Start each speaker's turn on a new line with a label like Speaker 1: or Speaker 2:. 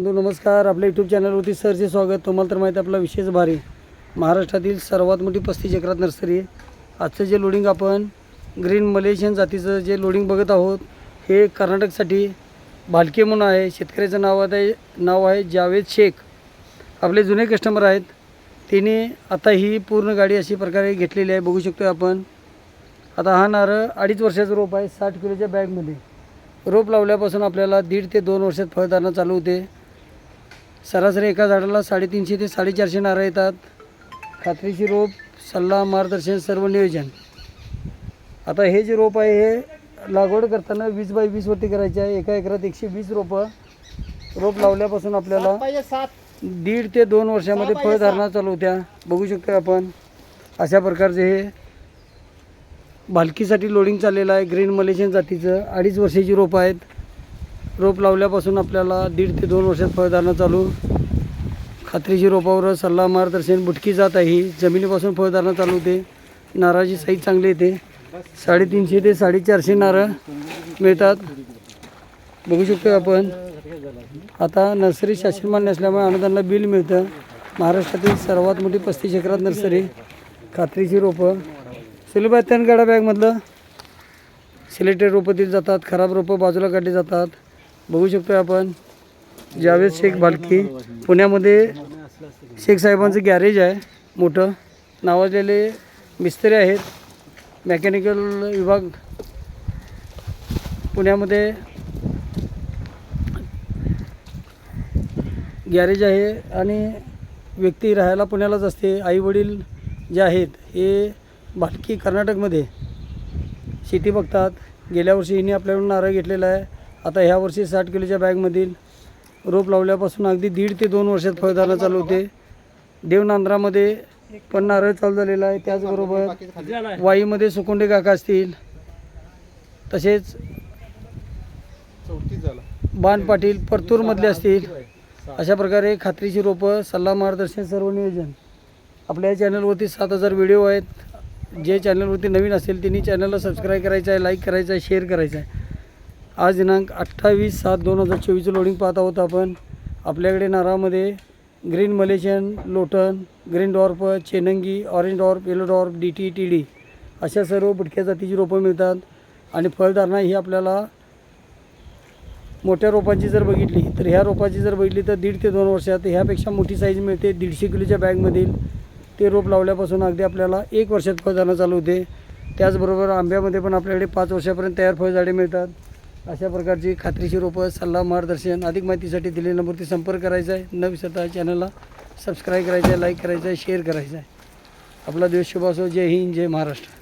Speaker 1: बंधू नमस्कार. आपल्या यूट्यूब चॅनलवरती सरचे स्वागत. तुम्हाला तर माहिती आहे आपला विशेष भारी. महाराष्ट्रातील सर्वात मोठी पस्तीस चक्रात नर्सरी आहे. आजचं जे लोडिंग आपण ग्रीन मलेशियन जातीचं जे लोडिंग बघत आहोत हे कर्नाटकसाठी भालके म्हणून आहे. शेतकऱ्याचं नाव आहे नाव आहे जावेद शेख. आपले जुने कस्टमर आहेत. तिने आता ही पूर्ण गाडी अशी प्रकारे घेतलेली आहे. बघू शकतो आपण. आता हा नारळ अडीच वर्षाचं रोप आहे साठ किलोच्या बॅगमध्ये रोप लावल्यापासून आपल्याला दीड ते दोन वर्षात फळधारणा चालू होते. सरासरी एका झाडाला साडेतीनशे ते साडेचारशे नारळ येतात. खात्रीची रोप सल्ला मार्गदर्शन सर्व नियोजन. आता हे जे रोप आहे हे लागवड करताना वीस बाय वीसवरती करायचे आहे. एका एकरात एकशे वीस रोपं रोप लावल्यापासून आपल्याला दीड ते दोन वर्षामध्ये फळधारणा चालू होत्या. बघू शकतो आपण. अशा प्रकारचे हे भालकीसाठी लोडिंग चाललेलं आहे. ग्रीन मलेशियन जातीचं. अडीच वर्षाची रोपं आहेत. रोप लावल्यापासून आपल्याला दीड ते दोन वर्षात फळधारणा चालू. खात्रीची रोपावर सल्ला मार्गदर्शन बुटकी जात आहे. ही जमिनीपासून फळधारणा चालू होते. नारळाची साईज चांगली येते. साडेतीनशे ते साडेचारशे नारळ मिळतात. बघू शकतो आपण. आता नर्सरी शासनमान नसल्यामुळे असल्यामुळे अनुदानला बिल मिळतं. महाराष्ट्रातील सर्वात मोठी पस्तीस एकरात नर्सरी. खात्रीची रोपं. सुलभ त्यान गाडा बॅगमधलं. सिलेक्टेड रोपं दिली जातात. खराब रोपं बाजूला काढली जातात. बघू शकतो आपण. जावेद शेख भालकी पुण्यामध्ये शेख साहेबांचं गॅरेज आहे मोठं नावाजलेले मिस्त्री आहेत. मेकॅनिकल विभाग पुण्यामध्ये गॅरेज आहे आणि व्यक्ती राहायला पुण्यालाच असते. आईवडील जे आहेत हे भालकी कर्नाटकमध्ये शेती बघतात. गेल्या वर्षी हिने आपल्याकडून नारळ घेतलेला आहे. आता ह्या वर्षी साठ किलोच्या बॅगमधील रोप लावल्यापासून अगदी दीड ते दोन वर्षात फळदाना चालू होते. देवनांद्रामध्ये पण नारळ चालू झालेला आहे. त्याचबरोबर वाईमध्ये सुकोंडे काका असतील. तसेच बाण पाटील परतूरमधले असतील. अशा प्रकारे खात्रीची रोपं सल्ला मार्गदर्शन सर्व नियोजन. आपल्या या चॅनलवरती सात हजार व्हिडिओ आहेत. जे चॅनलवरती नवीन असेल त्यांनी चॅनलला सबस्क्राईब करायचं आहे लाईक करायचं आहे शेअर करायचं आहे. आज दिनांक अठ्ठावीस सात दोन हजार चोवीसचं लोडिंग पाहत आहोत आपण. आपल्याकडे नारळामध्ये ग्रीन मलेशियन लोटन green dwarf चेनंगी orange dwarf yellow dwarf D T T D अशा सर्व बुटक्या जातीची रोपं मिळतात. आणि फळधारणा ही आपल्याला मोठ्या रोपांची जर बघितली तर ह्या रोपाची जर बघितली तर दीड ते दोन वर्षात ह्यापेक्षा मोठी साईज मिळते दीडशे किलोच्या बॅगमधील. ते रोप लावल्यापासून अगदी आपल्याला एक वर्षात फळझाडं चालू होते. त्याचबरोबर आंब्यामध्ये पण आपल्याकडे पाच वर्षापर्यंत तयार फळझाडे मिळतात. अशा प्रकारची खात्रीची रोपं सल्ला मार्गदर्शन अधिक माहितीसाठी दिलेल्या नंबरती संपर्क करायचा आहे. न विसरता चॅनलला सबस्क्राईब करायचं आहे लाईक करायचं आहे शेअर करायचं आहे. आपला दिवस शुभ असो. जय हिंद जय महाराष्ट्र.